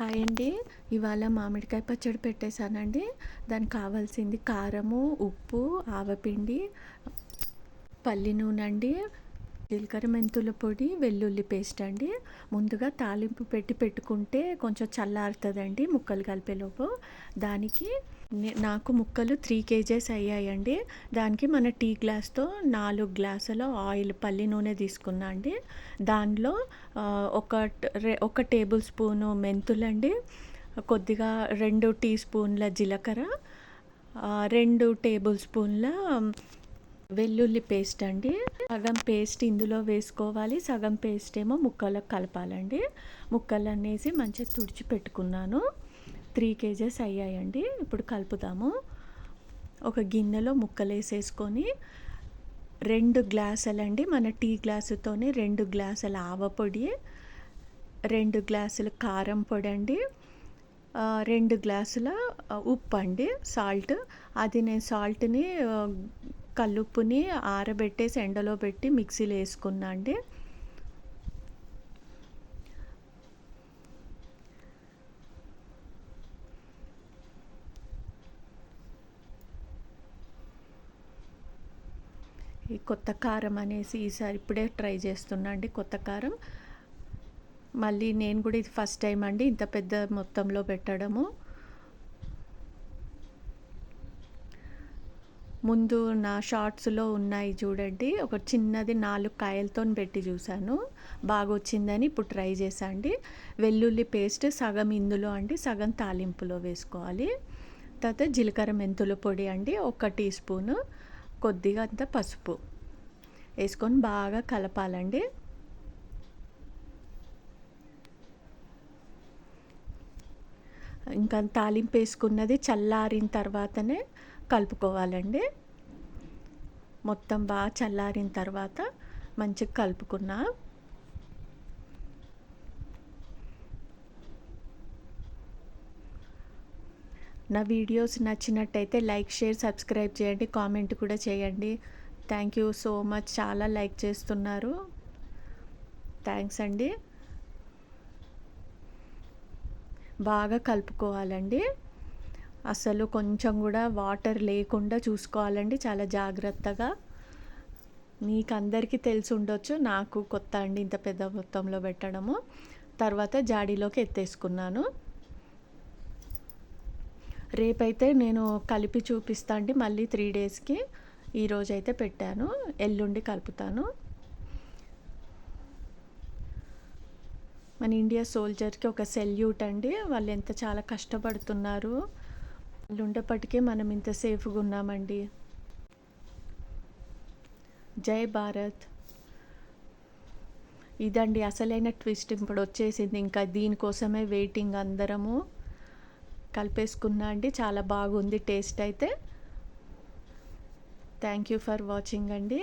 Hi అండి. ఇవాళ మామిడికాయ పచ్చడి పెట్టేశానండి. దానికి కావాల్సింది కారము ఉప్పు ఆవపిండి పల్లి నూనె అండి జీలకర్ర మెంతుల పొడి వెల్లుల్లి పేస్ట్ అండి. ముందుగా తాలింపు పెట్టి పెట్టుకుంటే కొంచెం చల్లారుతుందండి ముక్కలు కలిపేలోపు. దానికి నాకు ముక్కలు త్రీ కేజెస్ అయ్యాయండి. దానికి మన టీ గ్లాస్తో నాలుగు గ్లాసుల ఆయిల్ పల్లి నూనె తీసుకున్నా అండి. దానిలో ఒక ఒక టేబుల్ స్పూను మెంతులండి కొద్దిగా రెండు టీ స్పూన్ల జీలకర్ర రెండు టేబుల్ స్పూన్ల వెల్లుల్లి పేస్ట్ అండి. సగం పేస్ట్ ఇందులో వేసుకోవాలి. సగం పేస్ట్ ఏమో ముక్కలకు కలపాలండి. ముక్కలు అనేసి మంచిగా తుడిచి పెట్టుకున్నాను. త్రీ కేజెస్ అయ్యాయండి. ఇప్పుడు కలుపుతాము. ఒక గిన్నెలో ముక్కలు వేసేసుకొని రెండు గ్లాసులండి. మన టీ గ్లాసుతోనే రెండు గ్లాసుల ఆవపొడి రెండు గ్లాసుల కారం పొడి అండి రెండు గ్లాసుల ఉప్పు అండి సాల్ట్. అది నేను సాల్ట్ని కల్లుప్పుని ఆరబెట్టేసి ఎండలో పెట్టి మిక్సీలో వేసుకున్నా అండి. ఈ కొత్త కారం అనేసి ఈసారి ఇప్పుడే ట్రై చేస్తున్నా అండి కొత్త కారం. మళ్ళీ నేను కూడా ఇది ఫస్ట్ టైం అండి ఇంత పెద్ద మొత్తంలో పెట్టడము. ముందు నా షార్ట్స్లో ఉన్నాయి చూడండి. ఒక చిన్నది నాలుగు కాయలతో పెట్టి చూశాను. బాగా వచ్చిందని ఇప్పుడు ట్రై చేసా వెల్లుల్లి పేస్ట్ సగం ఇందులో అండి సగం తాలింపులో వేసుకోవాలి. తర్వాత జీలకర్ర మెంతుల పొడి అండి ఒక టీ స్పూను. కొద్దిగా అంత పసుపు వేసుకొని బాగా కలపాలండి. ఇంకా తాలింపు వేసుకున్నది చల్లారిన తర్వాతనే కలుపుకోవాలండి. మొత్తం బాగా చల్లారిన తర్వాత మంచిగా కలుపుకున్నా. నా వీడియోస్ నచ్చినట్టయితే లైక్ షేర్ సబ్స్క్రైబ్ చేయండి. కామెంట్ కూడా చేయండి. Thank you so much. చాలా లైక్ చేస్తున్నారు. థ్యాంక్స్ అండి. బాగా కలుపుకోవాలండి. అసలు కొంచెం కూడా వాటర్ లేకుండా చూసుకోవాలండి చాలా జాగ్రత్తగా. మీకు అందరికీ తెలిసి ఉండొచ్చు నాకు కొత్త అండి ఇంత పెద్ద మొత్తంలో పెట్టడము. తర్వాత జాడీలోకి ఎత్తేసుకున్నాను. రేపైతే నేను కలిపి చూపిస్తా అండి మళ్ళీ త్రీ డేస్కి. ఈరోజు అయితే పెట్టాను ఎల్లుండి కలుపుతాను. మన ఇండియా సోల్జర్కి ఒక సెల్యూట్ అండి వాళ్ళు ఎంత చాలా కష్టపడుతున్నారు. వాళ్ళు ఉండేప్పటికే మనం ఇంత సేఫ్గా ఉన్నామండి. జై భారత్. ఇదండి అసలైన ట్విస్ట్. ఇప్పుడు వచ్చేసింది ఇంకా దీనికోసమే వెయిటింగ్ అందరము కలిపేసుకున్నా అండి. చాలా బాగుంది టేస్ట్ అయితే. థ్యాంక్ యూ ఫర్ వాచింగ్ అండి.